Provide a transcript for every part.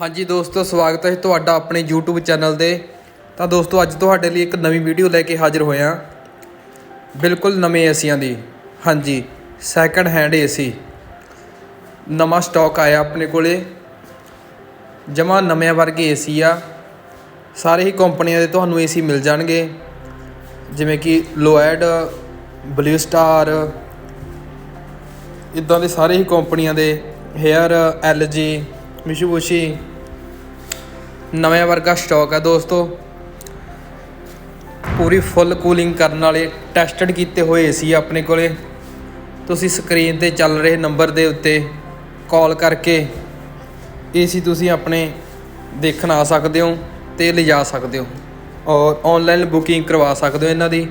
ਹਾਂਜੀ ਦੋਸਤੋ, ਸਵਾਗਤ ਹੈ ਤੁਹਾਡਾ ਆਪਣੇ YouTube ਚੈਨਲ ਤੇ। ਤਾਂ ਦੋਸਤੋ, ਅੱਜ ਤੁਹਾਡੇ ਲਈ ਇੱਕ ਨਵੀਂ ਵੀਡੀਓ ਲੈ ਕੇ ਹਾਜ਼ਰ ਹੋਇਆ। ਬਿਲਕੁਲ ਨਵੇਂ ਏਸੀਆਂ ਦੀ। ਹਾਂਜੀ ਸੈਕੰਡ ਹੈਂਡ ਏਸੀ। ਨਵਾਂ ਸਟਾਕ ਆਇਆ ਆਪਣੇ ਕੋਲੇ। ਜਮਾ ਨਵਿਆਂ ਵਰਗੇ ਏਸੀ ਆ। ਸਾਰੇ ਹੀ ਕੰਪਨੀਆਂ ਦੇ ਤੁਹਾਨੂੰ ਏਸੀ ਮਿਲ ਜਾਣਗੇ। ਜਿਵੇਂ ਕਿ ਲੋਇਡ ਬਲੂ ਸਟਾਰ ਇਦਾਂ ਦੇ ਸਾਰੇ ਹੀ ਕੰਪਨੀਆਂ ਦੇ। Haier LG Mitsubishi. ਨਵੇਂ ਵਰਗਾ ਸਟਾਕ ਹੈ ਦੋਸਤੋ। ਪੂਰੀ ਫੁੱਲ ਕੂਲਿੰਗ ਕਰਨ ਵਾਲੇ ਟੈਸਟਡ ਕੀਤੇ ਹੋਏ ਸੀ ਆ ਆਪਣੇ ਕੋਲੇ। ਤੁਸੀਂ ਸਕਰੀਨ ਤੇ ਚੱਲ ਰਹੇ ਨੰਬਰ ਦੇ ਉੱਤੇ ਕਾਲ ਕਰਕੇ ਏਸੀ ਤੁਸੀਂ ਆਪਣੇ ਦੇਖਣ ਆ ਸਕਦੇ ਹੋ ਤੇ ਲਿਜਾ ਸਕਦੇ ਹੋ। ਔਰ ਆਨਲਾਈਨ ਬੁਕਿੰਗ ਕਰਵਾ ਸਕਦੇ ਹੋ ਇਹਨਾਂ ਦੀ।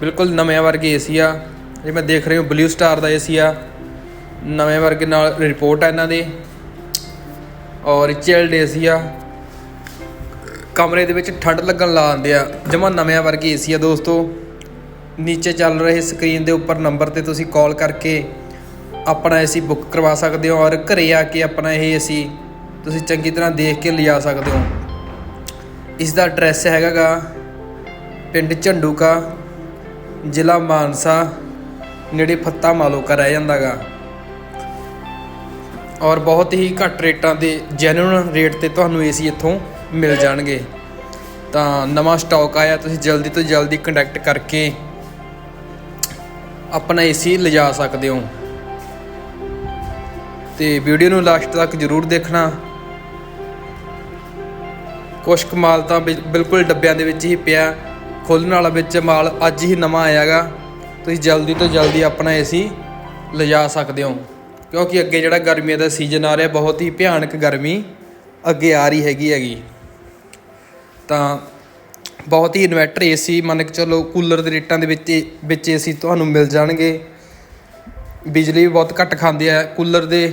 ਬਿਲਕੁਲ ਨਵੇਂ ਵਰਗੇ ਏਸੀ ਆ। ਜੇ ਮੈਂ ਦੇਖ ਰਹੇ ਹਾਂ ਬਲੂ ਸਟਾਰ ਦਾ ਏਸੀ ਆ। ਨਵੇਂ ਵਰਗੇ ਨਾਲ ਰਿਪੋਰਟ ਆ ਇਹਨਾਂ ਦੀ। ਔਰ ਚਿਲਡ ਏਸੀ ਆ। ਕਮਰੇ ਦੇ ਵਿੱਚ ਠੰਡ ਲੱਗਣ ਲਾ ਦਿੰਦੇ ਆ। ਜਮਾ ਨਵਿਆਂ ਵਰਗੇ ਏਸੀ ਆ ਦੋਸਤੋ। ਨੀਚੇ ਚੱਲ ਰਹੇ ਸਕਰੀਨ ਦੇ ਉੱਪਰ ਨੰਬਰ ਤੇ ਤੁਸੀਂ ਕਾਲ ਕਰਕੇ ਆਪਣਾ ਏਸੀ ਬੁੱਕ ਕਰਵਾ ਸਕਦੇ ਹੋ ਔਰ ਘਰੇ ਆ ਕੇ ਆਪਣਾ ਇਹ ਏਸੀ ਤੁਸੀਂ ਚੰਗੀ ਤਰ੍ਹਾਂ ਦੇਖ ਕੇ ਲਿਜਾ ਸਕਦੇ ਹੋ। ਇਸ ਦਾ ਐਡਰੈਸ ਹੈਗਾਗਾ ਪਿੰਡ ਝੰਡੂਕਾ, ਜ਼ਿਲ੍ਹਾ ਮਾਨਸਾ, ਨੇੜੇ ਫੱਤਾ ਮਾਲੋਕਾ ਰਹਿ ਜਾਂਦਾਗਾ। ਔਰ ਬਹੁਤ ਹੀ ਘੱਟ ਰੇਟਾਂ ਦੇ ਜੈਨੂਇਨ ਰੇਟ ਤੇ ਤੁਹਾਨੂੰ ਏਸੀ ਇੱਥੋਂ ਮਿਲ ਜਾਣਗੇ। ਤਾਂ ਨਵਾਂ ਸਟਾਕ ਆਇਆ, ਤੁਸੀਂ ਜਲਦੀ ਤੋਂ ਜਲਦੀ ਕੰਟੈਕਟ ਕਰਕੇ ਆਪਣਾ ਏਸੀ ਲਿਜਾ ਸਕਦੇ ਹੋ। ਤੇ ਵੀਡੀਓ ਨੂੰ ਲਾਸਟ ਤੱਕ ਜਰੂਰ ਦੇਖਣਾ। ਕੁਛ ਕੁ ਮਾਲ ਤਾਂ ਬਿਲ- ਬਿਲਕੁਲ ਡੱਬਿਆਂ ਦੇ ਵਿੱਚ ਹੀ ਪਿਆ। ਖੋਲਣ ਵਾਲਾ ਵਿੱਚ ਮਾਲ ਅੱਜ ਹੀ ਨਵਾਂ ਆਇਆਗਾ। ਤੁਸੀਂ ਜਲਦੀ ਤੋਂ ਜਲਦੀ ਆਪਣਾ ਏਸੀ ਲਿਜਾ ਸਕਦੇ ਹੋ। ਕਿਉਂਕਿ ਅੱਗੇ ਜਿਹੜਾ ਗਰਮੀਆਂ ਦਾ ਸੀਜ਼ਨ ਆ ਰਿਹਾ, ਬਹੁਤ ਹੀ ਭਿਆਨਕ ਗਰਮੀ ਅੱਗੇ ਆ ਰਹੀ ਹੈਗੀ ਹੈਗੀ। ਤਾਂ ਬਹੁਤ ਹੀ ਇਨਵਰਟਰ ਏਸੀ ਮੰਨ ਕੇ ਚਲੋ ਕੂਲਰ ਦੇ ਰੇਟਾਂ ਦੇ ਵਿੱਚ ਵਿੱਚ ਏਸੀ ਤੁਹਾਨੂੰ ਮਿਲ ਜਾਣਗੇ। ਬਿਜਲੀ ਵੀ ਬਹੁਤ ਘੱਟ ਖਾਂਦੇ ਆ ਕੂਲਰ ਦੇ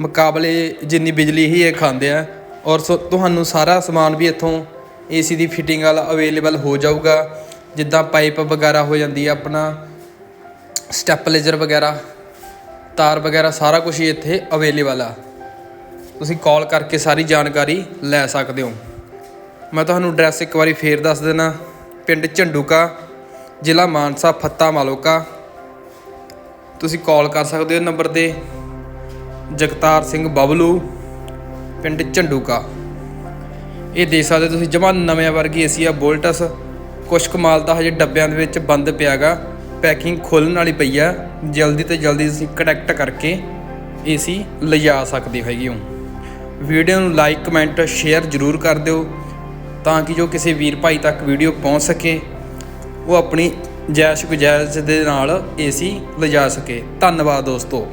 ਮੁਕਾਬਲੇ ਜਿੰਨੀ ਬਿਜਲੀ ਹੀ ਇਹ ਖਾਂਦੇ ਆ। ਔਰ ਸੋ ਤੁਹਾਨੂੰ ਸਾਰਾ ਸਮਾਨ ਵੀ ਇੱਥੋਂ ਏਸੀ ਦੀ ਫਿਟਿੰਗ ਵਾਲਾ ਅਵੇਲੇਬਲ ਹੋ ਜਾਊਗਾ। ਜਿੱਦਾਂ ਪਾਈਪ ਵਗੈਰਾ ਹੋ ਜਾਂਦੀ ਆ ਆਪਣਾ ਸਟੈਪਲੇਜ਼ਰ ਵਗੈਰਾ। ਤਾਰ ਵਗੈਰਾ ਸਾਰਾ ਕੁਝ ਹੀ ਇੱਥੇ ਅਵੇਲੇਬਲ ਆ। ਤੁਸੀਂ ਕਾਲ ਕਰਕੇ ਸਾਰੀ ਜਾਣਕਾਰੀ ਲੈ ਸਕਦੇ ਹੋ। ਮੈਂ ਤੁਹਾਨੂੰ ਐਡਰੈਸ ਇੱਕ ਵਾਰੀ ਫੇਰ ਦੱਸ ਦੇਣਾ ਪਿੰਡ ਝੰਡੂਕਾ, ਜ਼ਿਲ੍ਹਾ ਮਾਨਸਾ, ਫੱਤਾ ਮਾਲੋਕਾ। ਤੁਸੀਂ ਕਾਲ ਕਰ ਸਕਦੇ ਹੋ ਨੰਬਰ ਤੇ। ਜਗਤਾਰ ਸਿੰਘ ਬਬਲੂ, ਪਿੰਡ ਝੰਡੂਕਾ। ਇਹ ਦੇ ਸਕਦੇ ਤੁਸੀਂ, ਜਮਾ ਨਵੇਂ ਵਰਗੀ ਏਸੀ ਆ, ਬੋਲਟਸ। ਕੁਛ ਕਮਾਲ ਤਾਂ ਹਜੇ ਡੱਬਿਆਂ ਦੇ ਵਿੱਚ ਬੰਦ ਪਿਆਗਾ। ਪੈਕਿੰਗ ਖੋਲਣ ਵਾਲੀ ਪਈ ਆ। ਜਲਦੀ ਤੋਂ ਜਲਦੀ ਤੁਸੀਂ ਕਨੈਕਟ ਕਰਕੇ ਏਸੀ ਲਿਜਾ ਸਕਦੇ ਹੈਗੇ ਹੋ। ਵੀਡੀਓ ਨੂੰ ਲਾਈਕ ਕਮੈਂਟ ਸ਼ੇਅਰ ਜ਼ਰੂਰ ਕਰ ਦਿਓ ਤਾਂ ਕਿ ਜੋ ਕਿਸੇ ਵੀਰ ਭਾਈ ਤੱਕ ਵੀਡੀਓ ਪਹੁੰਚ ਸਕੇ, ਉਹ ਆਪਣੀ ਜੈਸ਼ ਗੁਜਾਇਸ਼ ਦੇ ਨਾਲ ਏਸੀ ਲਿਜਾ ਸਕੇ। ਧੰਨਵਾਦ ਦੋਸਤੋ।